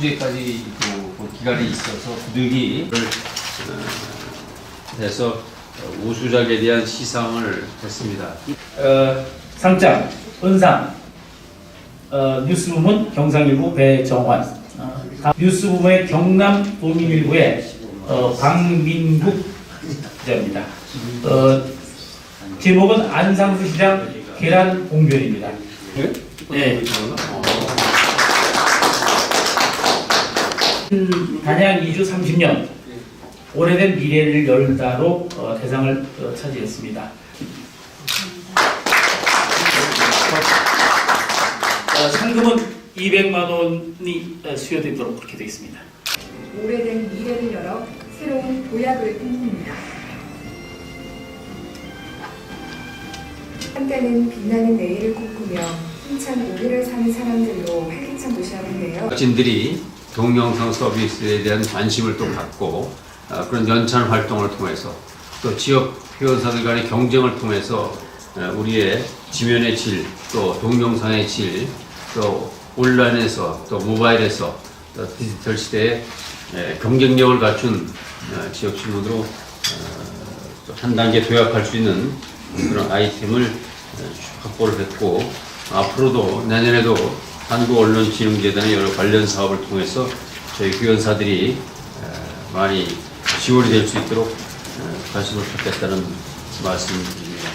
주에까지 그, 그 기간이 있어서 부득이를 어, 해서 우수작에 대한 시상을 했습니다. 어, 상장, 은상, 어, 뉴스 부문 경상일보 배정환, 어, 다- 뉴스 부문의 경남 도민일보의 어, 박민국 기자입니다. 어, 제목은 안상수 시장 계란 공변입니다. 네. 음, 단양 이주 30년 오래된 미래를 열다로 어, 대상을 어, 차지했습니다. 어, 상금은 200만 원이 어, 수여되도록 그렇게 되어 있습니다. 오래된 미래를 열어 새로운 도약을 꿈꿉니다. 한때는 빛나는 내일을 꿈꾸며 힘찬 오늘을 사는 사람들로 활기찬 도시였는데요. 진들이 동영상 서비스에 대한 관심을 또 갖고 아, 그런 연찬 활동을 통해서 또 지역 회원사들 간의 경쟁을 통해서 아, 우리의 지면의 질, 또 동영상의 질, 또 온라인에서 또 모바일에서 또 디지털 시대에 에, 경쟁력을 갖춘 아, 지역 신문으로 어, 한 단계 도약할 수 있는 그런 아이템을 에, 확보를 했고 앞으로도 내년에도 한국언론진흥재단의 여러 관련 사업을 통해서 저희 회원사들이 에, 많이 지원이 될 수 있도록 에, 관심을 갖겠다는 말씀드립니다.